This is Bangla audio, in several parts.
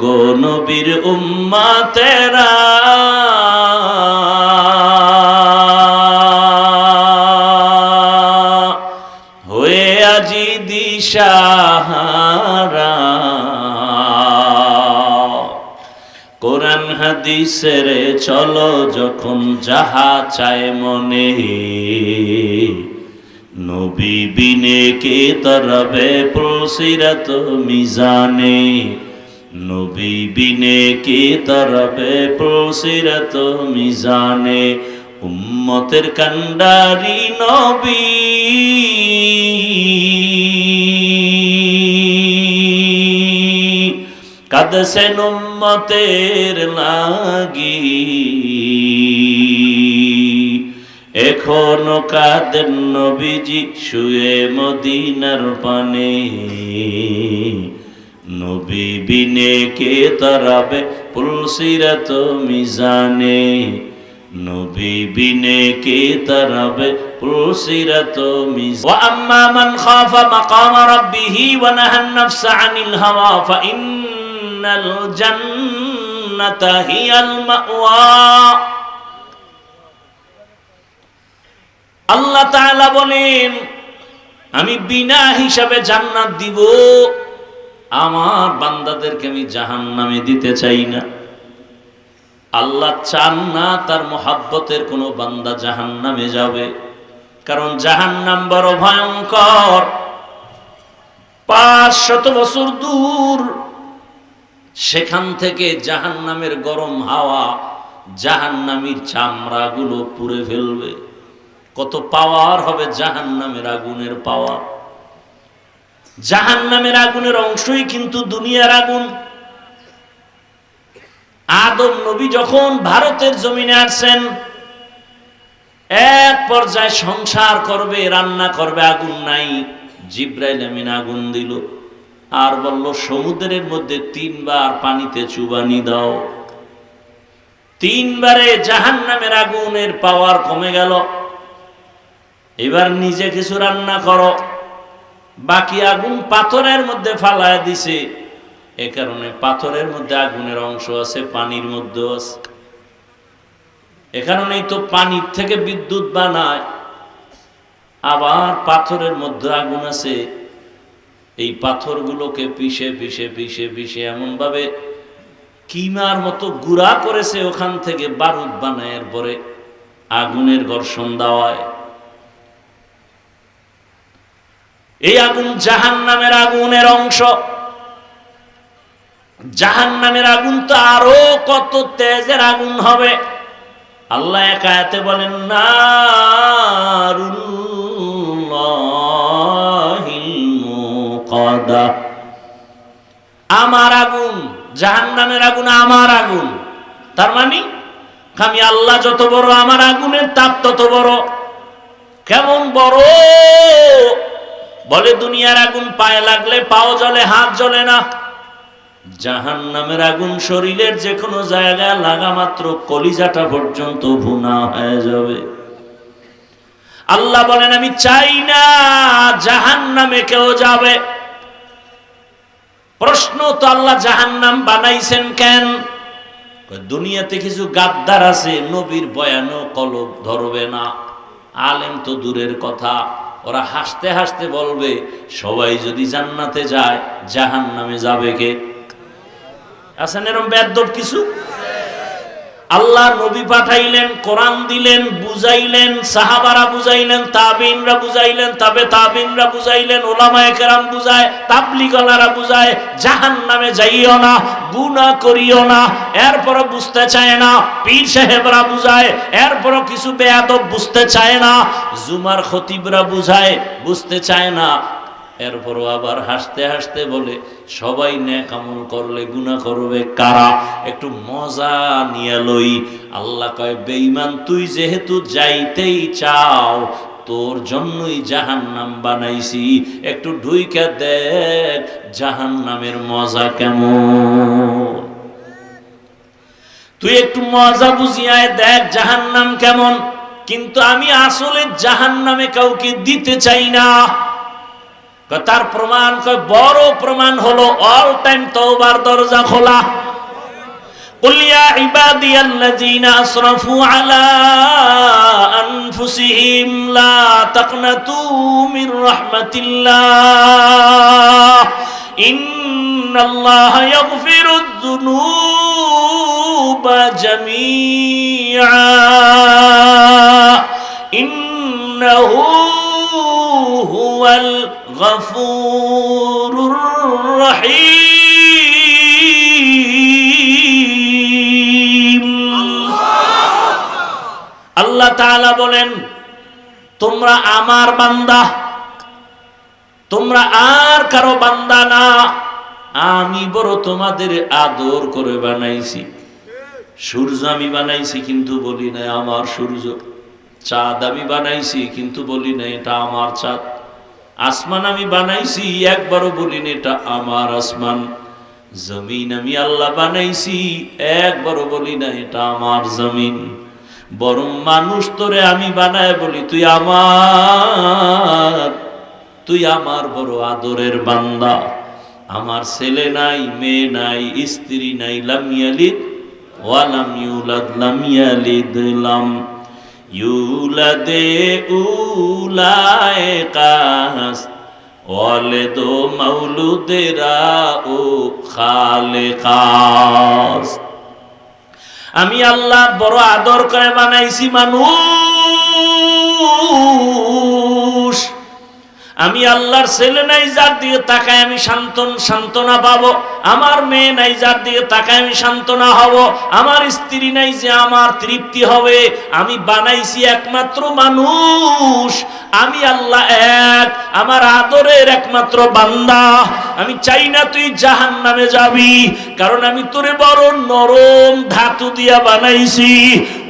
গো নবীর উম্মাতেরা। হয়ে আজি দিশাহারা। কোরআন হাদিসের চলো যখন যাহা চায় মনে। নবী বিনে কে তরবে প্রসিরত মিজানে। নবী বিনে কে তরবে প্রসিরত মিজানে উম্মতের কান্ডারি নবী। কাদসেন উম্মতের লাগি। এখনও কাদের নবীজি শুয়ে মদিনার পানে। নবী বিনে কে তরাবে পুলসিরাত মিজানে? নবী বিনে কে তরাবে পুলসিরাত মিজানে? আম্মা মান খাফা মাকাম রাব্বিহি ওয়া নাহান নাফসা আনিল হাওয়া ফা ইন্নাল জান্নাতা হিয়াল মাওয়া। আল্লাহ তাআলা বলেন, আমি বিনা হিসাবে জান্নাত দিব। আমার বান্দাদেরকে আমি জাহান্নামে দিতে চাই না। আল্লাহ চান না তার মোহাব্বতের কোনো বান্দা জাহান্নামে যাবে। কারণ জাহান্নাম বড় ভয়ঙ্কর। পাঁচ শত বছর দূর সেখান থেকে জাহান্নামের গরম হাওয়া জাহান্নামীর চামড়াগুলো পুড়ে ফেলবে। কত পাওয়ার হবে জাহান্নামের আগুনের পাওয়ার? জাহান্নামের আগুনের অংশই কিন্তু দুনিয়ার আগুন। আদম নবী যখন ভারতের জমিনে আসছেন, এক পর্যায়ে সংসার করবে, রান্না করবে, আগুন নাই। জিব্রাইল আমিন আগুন দিল। আর বলল, সমুদ্রের মধ্যে তিনবার পানিতে চুবানি দাও। তিনবারে জাহান্নামের আগুনের পাওয়ার কমে গেল। এবার নিজে কিছু রান্না করো। বাকি আগুন পাথরের মধ্যে ফালায় দিছে। এ কারণে পাথরের মধ্যে আগুনের অংশ আছে, পানির মধ্যে আছে। এ কারণেই তো পানির থেকে বিদ্যুৎ বানায়। আবার পাথরের মধ্যে আগুন আছে। এই পাথরগুলোকে পিষে পিষে পিষে পিষে এমন ভাবে কিমার মতো গুড়া করেছে ওখান থেকে বারুদ বানায় পরে আগুনের ঘর্ষণ দেওয়ায়। এই আগুন জাহান নামের আগুনের অংশ। জাহান নামের আগুন তো আরও কত তেজের আগুন হবে। আল্লাহ একায়াতে বলেন না আমার আগুন জাহান নামের আগুন আমার আগুন। তার মানে আমি আল্লাহ যত বড়, আমার আগুনের তাপ তত বড়। কেমন বড় বলে, দুনিয়ার আগুন পায়ে লাগলে পাও জ্বলে, হাত জ্বলে না। জাহান নামের আগুন শরীরের যে কোনো জায়গায় লাগা মাত্র কলিজাটা পর্যন্ত ভুনা হয়ে যাবে। আল্লাহ বলেন, আমি চাই না জাহান নামে কেউ যাবে। প্রশ্ন তো আল্লাহ জাহান নাম বানাইছেন কেন? দুনিয়াতে কিছু গাদ্দার আছে, নবীর বয়ানও কলব ধরবে না। আলেম তো দূরের কথা। ওরা হাসতে হাসতে বলবে, সবাই যদি জান্নাতে যায় জাহান নামে যাবে কে? আছেন এরম বেদব কিছু? আল্লাহ নবী পাঠাইলেন, কোরআন দিলেন, বুঝাইলেন, সাহাবারা বুঝাইলেন, তাবিনরা বুঝাইলেন, তবে তাবিনরা বুঝাইলেন, ওলামায়ে কেরাম বুঝায়, তাবলিগলারা বুঝায় জাহান নামে যাইও না গুনা করিও না, এরপরও বুঝতে চায় না, পীর সাহেবরা বুঝায়, এরপরও কিছু বেয়াদব বুঝতে চায় না, জুমার খতিবরা বুঝায়, বুঝতে চায় না। এরপরও আবার হাসতে হাসতে বলে, সবাই ন্যাক আমল করলে গুণা করবে কারা? একটু মজা নিয়ে লই। আল্লাহ কয়, বেঈমান, তুই যেহেতু যাইতেই চাও, তোর জন্যই জাহান নাম বানাইছি। একটু ঢুইকা দেখ জাহান নামের মজা কেমন। তুই একটু মজা বুঝিয়ায় দেখ জাহান নাম কেমন। কিন্তু আমি আসলে জাহান নামে কাউকে দিতে চাই না। তার প্রমাণ বড় প্রমাণ হলো অল টাইম তওবার দরজা খোলা। কুলিয়া ইবাদিয়াল্লাযীনা আসরাফু আলা আনফুসিহিম লা তাকনাতু মির রাহমাতিল্লাহ। ইন্নাল্লাহা ইয়াগফিরুয-যুনুবা তাআলা বলেন, তোমরা আমার বান্দা। তোমরা আর কারও বান্দা না। আমি বড় তোমাদের আদর করে বানাইছি। সূর্য আমি বানাইছি কিন্তু বলি না আমার সূর্য। চাঁদ আমি বানাইছি কিন্তু বলি না এটা আমার চাঁদ। আসমান আমি বানাইছি, একবারও বলি না এটা আমার আসমান। জমিন আমি আল্লাহ বানাইছি, একবারও বলি না এটা আমার জমিন। বরং মানুষ তোরে আমি বানায় বলি, তুই আমার তুই আমার বড় আদরের বান্দা। আমার ছেলে নাই, মেয়ে নাই, স্ত্রী নাই, লাম ইয়ালিদ ওয়ালাম ইউলাদ, লাম ইয়ালিদ লাম ইউলাদে উলায়ে কাস ওয়ালেদ মাউলুদেরা ও খালেকাস। আমি আল্লাহ বড় আদর করে বানাইছি মানুষ। আমি আল্লাহর ছেলে নাই, যার দিকে তাকায় আমি শান্তন সান্ত্বনা পাবো। আমার মেয়ে নাই, যার দিকে তাকায় আমি সান্ত্বনা হব। আমার স্ত্রী নাই যে আমার তৃপ্তি হবে। আমি বানাইছি একমাত্র মানুষ। আমি আল্লাহ এক, আমার আদরের একমাত্র বান্দা। আমি চাই না তুই জাহান নামে যাবি, কারণ আমি তোরে বড় নরম ধাতু দিয়া বানাইছি।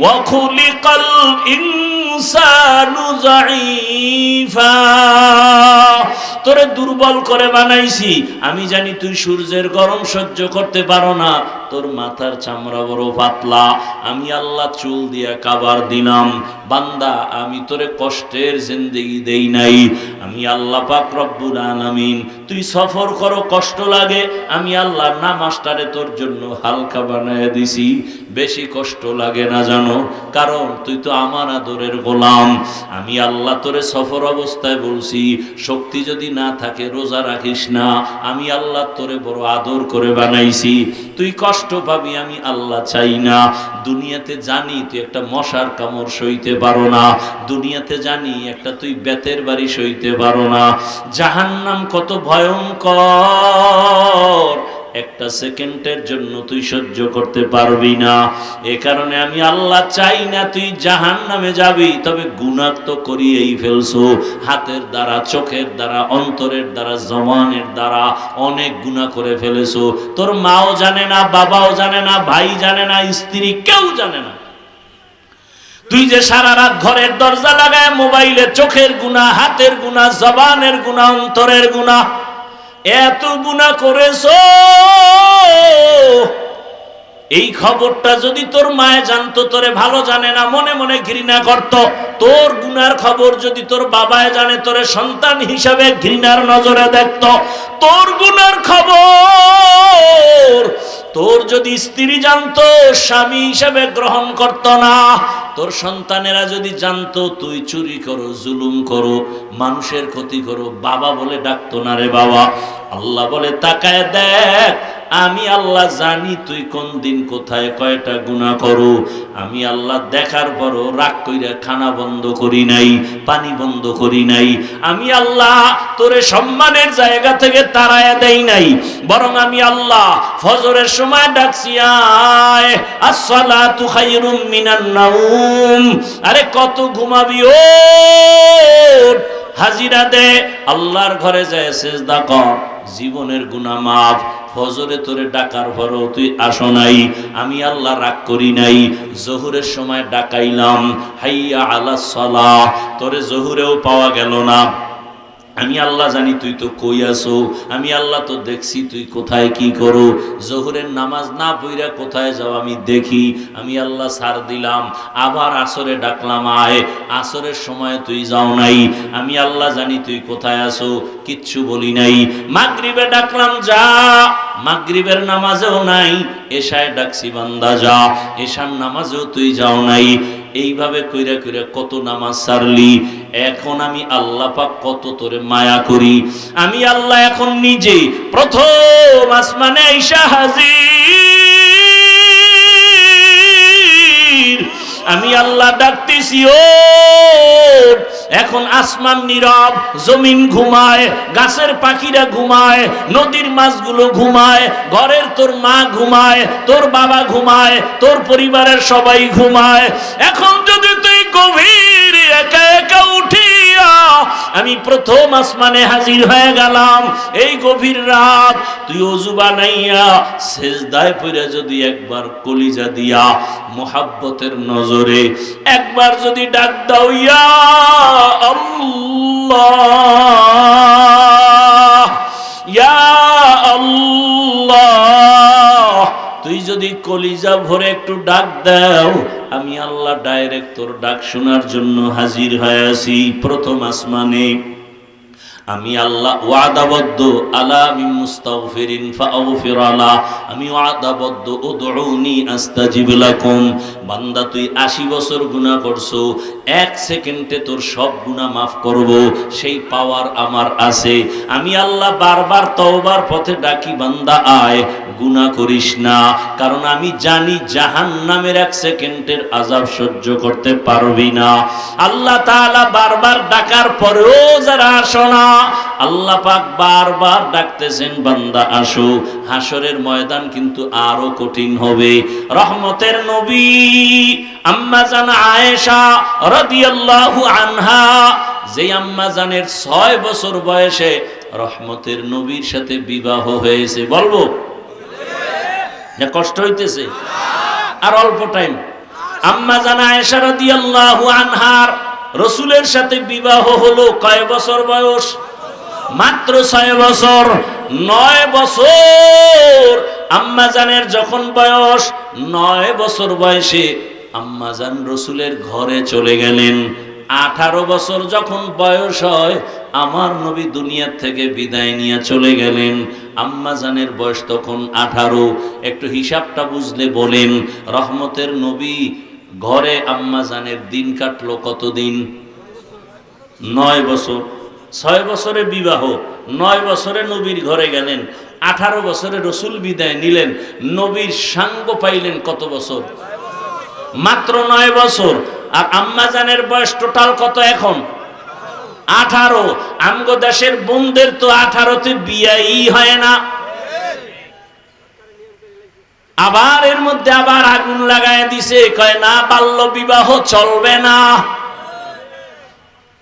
ওয়াখুলিকাল ইনসানু তোরে দুর্বল করে বানাইছি। আমি জানি তুই সূর্যের গরম সহ্য করতে পারো না। তোর মাথার চামড়া বড় পাতলা। আমি আল্লাহ চুল দিয়া কাবার দিলাম। বান্দা, আমি তোরে কষ্টের জিন্দেগি দেই নাই। আমি আল্লাহ পাক রব্বুল আলামিন, তুই সফর করো, কষ্ট লাগে। আমি আল্লাহ নামাজটারে তোর জন্য হালকা বানায় দিছি। বেশি কষ্ট লাগে না জানো? কারণ তুই তো আমার আদরের গোলাম। আমি আল্লাহ তোরে সফর অবস্থায় বলছি, শক্তি যদি না থাকে, রোজা রাখিস না। আমি আল্লাহ তোরে বড় আদর করে বানাইছি। তুই কষ্ট পাবি, আমি আল্লাহ চাই না। দুনিয়াতে জানি তুই একটা মশার কামড় সইতে পারো না। দুনিয়াতে জানি একটা তুই বেতের বাড়ি সইতে পারো না। জাহান্নাম কত ভয়ঙ্কর। একটা সেকেন্ডের জন্য তুই সহ্য করতে পারবি না। এ কারণে আমি আল্লাহ চাই না তুই জাহান নামে যাবি, তবে গুণাক তো করিয়েই ফেলছো। হাতের দ্বারা, চোখের দ্বারা, অন্তরের দ্বারা জমানের দ্বারা অনেক গুণা করে ফেলেছো। তোর মাও জানে না, বাবাও জানে না, ভাই জানে না, স্ত্রী কেউ জানে না। তুই যে সারা রাত ঘরের দরজা লাগায়, মোবাইলে চোখের গুণা হাতের গুণা জবানের গুণা অন্তরের গুণা এত গুণা করেছ? এই খবরটা যদি তোর মায়ে জানতো, তোরে ভালো জানে না, মনে মনে ঘৃণা করত। তোর গুনার খবর যদি তোর বাবায় জানে, তোরে সন্তান হিসাবে ঘৃণার নজরে দেখত। তোর গুনার খবর তোর যদি স্ত্রী জানতো, স্বামী হিসাবে গ্রহণ করত না। তোর সন্তানেরা যদি জানতো, তুই চুরি করো, জুলুম করো, মানুষের ক্ষতি করো, বাবা বলে ডাকতো না রে বাবা। আল্লাহ বলে, তাকায় দেখ আমি আল্লাহ জানি তুই কোন দিন কোথায় কয়টা গুণা করো। আমি আল্লাহ দেখার পরও রাগ কইরা খানা বন্ধ করি নাই, পানি বন্ধ করি নাই। আমি আল্লাহ তোরে সম্মানের জায়গা থেকে তাড়ায় দেই নাই। বরং আমি আল্লাহ ফজরের সময় ডাকছি, আয়, আসসালাতু খায়রুম মিনান নাউম। আরে কত ঘুমাবি ও হাজিরা দে, আল্লাহর ঘরে যায় সেজদা কর। জীবনের গুনা মাফ। ফজরে তোরে ডাকার পরও তুই আসো নাই। আমি আল্লাহ রাগ করি নাই। জহুরের সময় ডাকাইলাম। হাইয়া আলা সলা তোরে জহুরেও পাওয়া গেল না। আমি আল্লাহ জানি, তুই তো কই আসো আমি আল্লাহ তো দেখছি, তুই কোথায় কি করো? জোহরের নামাজ না পইরা কোথায় যাও আমি দেখি। আমি আল্লাহ সার দিলাম, আবার আসরে ডাকলাম, আয়। আসরের সময় তুই যাও নাই। আমি আল্লাহ জানি, তুই কোথায় আসো কিচ্ছু বলি নাই। মাগরিবে ডাকলাম, যা। মাগরিবের নামাজেও নাই, এশায় ডাকছি, বান্দা যা, এশার নামাজেও তুই যাও নাই। এইভাবে কইরা কইরা কত নামাজ সারলি। এখন আমি আল্লাহ পাক কত তোরে মায়া করি। আমি আল্লাহ এখন নিজে প্রথম আসমানে ঈশা হাজির। আমি আল্লাহ ডাকতেছি ও এখন আসমান নীরব, জমিন ঘুমায়, গাছের পাখিরা ঘুমায়, নদীর মাছগুলো ঘুমায়, ঘরের তোর মা ঘুমায়, তোর বাবা ঘুমায়, তোর পরিবারের সবাই ঘুমায়। এখন যদি তুই গভীর একা একা উঠিয়া আমি প্রথম আসমানে হাজির হয়ে গেলাম, এই গভীর রাত তুই অজু বানাইয়া শেষদায় পড়ে যদি একবার কলিজা দিয়া, মোহাব্বতের নজরে একবার যদি ডাক দাও ইয়া আল্লাহ তুই যদি কলিজা ভরে একটু ডাক দাও, আমি আল্লাহ ডাইরেক্ট তোর ডাক শোনার জন্য হাজির হয়ে আছি প্রথম আসমানে। আমি আল্লাহ ওয়াদাবদ্ধ, আলা আমি মুস্তাগফিরিন ফাগফির আলা আমি ওয়াদাবদ্ধ, উদউনি আস্তাজিব লাকুম। বান্দা, তুই 80 বছর গুনাহ করছ, এক সেকেন্ডে তোর সব গুনাহ মাফ করব, সেই পাওয়ার আমার আছে। আমি আল্লাহ বারবার তওবার পথে ডাকি, বান্দা, আয়, গুনাহ করিস না। কারণ আমি জানি জাহান্নামের এক সেকেন্ডের আযাব সহ্য করতে পারবি না। আল্লাহ তাআলা বারবার ডাকার পরেও যারা আসো না। আল্লাহ পাক বারবার ডাকতেছেন, বান্দা, আসো। হাসরের ময়দান কিন্তু আরও কঠিন হবে। রহমতের নবী আম্মা জান আয়েশা রাদিয়াল্লাহু আনহা, যে আম্মা জানের ছয় বছর বয়সে রহমতের নবীর সাথে বিবাহ হয়েছে। বলব? না, কষ্ট হইতেছে? আর অল্প টাইম। আম্মা জানা আয়েশা রাদিয়াল্লাহু আনহার রসুলের সাথে বিবাহ হলো কয় বছর বয়স? মাত্র ছয় বছর, নয় বছর আম্মাজানের যখন বয়স, নয় বছর বয়সে আম্মাজান রসুলের ঘরে চলে গেলেন। আঠারো বছর যখন বয়স হয়, আমার নবী দুনিয়ার থেকে বিদায় নিয়ে চলে গেলেন। আম্মাজানের বয়স তখন আঠারো। একটু হিসাবটা বুঝলে বলেন, রহমতের নবী ঘরে আম্মাজানের দিন কাটলো কতদিন? নয় বছর। ছয় বছরে বিবাহ, নয় বছরে নবীর ঘরে গেলেন, আঠারো বছরে রসুল বিদায় নিলেন, নবীর সাঙ্গ পাইলেন কত বছর? মাত্র নয় বছর। আর আম্মাজানের বয়স টোটাল কত এখন? আঠারো। আমগো দেশের বোনদের তো আঠারোতে বিয়াই হয় না। আবার এর মধ্যে আবার আগুন লাগায় দিছে, কয় না, বাল্য বিবাহ চলবে না।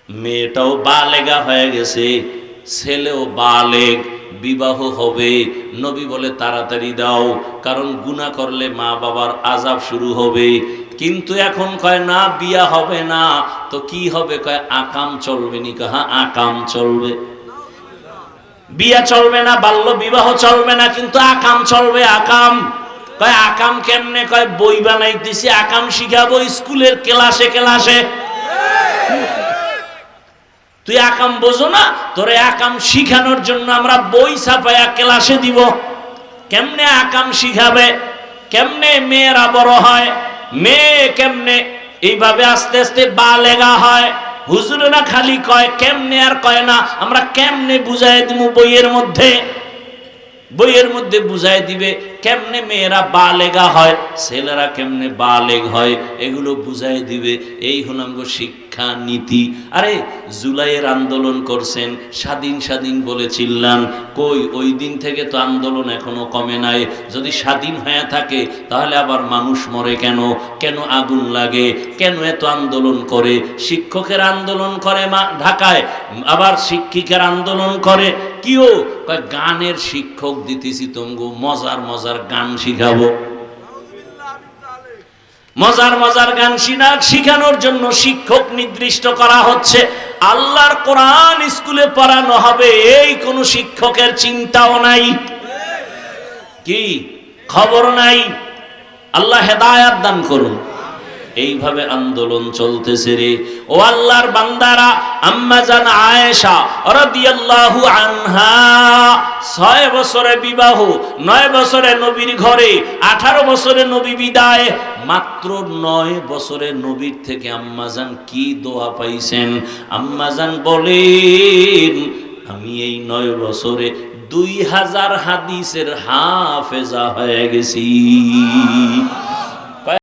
মেয়েটাও বালেগা হয়ে গেছে, ছেলেও বালেগ, বিবাহ হবে। নবী বলে, তাড়াতাড়ি দাও, কারণ গুণা করলে মা বাবার আজাব শুরু হবে। কিন্তু এখন কয়, না, বিয়া হবে না। তো কি হবে? কয়, আকাম চলবে নি। কাহা আকাম চলবে। বিয়া চলবে না, বাল্য বিবাহ চলবে না, কিন্তু আকাম চলবে, আকাম। কয়, আকাম কেমনে? কয়, বই বানাইতেছি, আকাম শিখাবো স্কুলের ক্লাসে ক্লাসে। তুই আকাম বোঝো না, তোরে আকাম শিখানোর জন্য আমরা বই ছাপায়া ক্লাসে দিব। কেমনে আকাম শিখাবে? কেমনে মেয়েরা বড় হয়? মেয়ে কেমনে? এইভাবে আস্তে আস্তে বা লেগা হয়। হুজুরেরা খালি কয়, কেমনে আর কয় না, আমরা কেমনে বুঝাই দিব বইয়ের মধ্যে? বইয়ের মধ্যে বুঝাই দিবে, কেমনে মেয়েরা বালেগা হয়, ছেলেরা কেমনে বালেগ হয়, এগুলো বুঝাই দিবে। এই হলাম শিক্ষা নীতি। আরে জুলাইয়ের আন্দোলন করছেন, স্বাধীন স্বাধীন বলে চিল্লান, কই, ওই দিন থেকে তো আন্দোলন এখনও কমে নাই। যদি স্বাধীন হয়ে থাকে, তাহলে আবার মানুষ মরে কেন? কেন আগুন লাগে? কেন এত আন্দোলন করে? শিক্ষকের আন্দোলন করে মা ঢাকায়, আবার শিক্ষিকার আন্দোলন করে। কিও? গানের শিক্ষক দিতেছি তঙ্গু মজার মজার গান শিখাবো। মজার মজার গান শিখানোর জন্য শিক্ষক নির্দিষ্ট করা হচ্ছে। আল্লাহর কোরআন স্কুলে পড়ানো হবে, এই কোন শিক্ষকের চিন্তাও নাই। কি? খবর নাই? আল্লাহ হেদায়াত দান করুন। এইভাবে আন্দোলন চলতেছে রে। ও আল্লাহর বান্দারা, আম্মা জান আয়েশা রাদিয়াল্লাহু আনহা, ছয় বছরে বিবাহ, নয় বছরে নবীর ঘরে, আঠারো বছরে নবী বিদায়, মাত্র নয় বছরে নবীর থেকে আম্মাজান কি দোয়া পাইছেন? আম্মাজান বলেন, আমি এই নয় বছরে দুই হাজার হাদিসের হাফেজা হয়ে গেছি।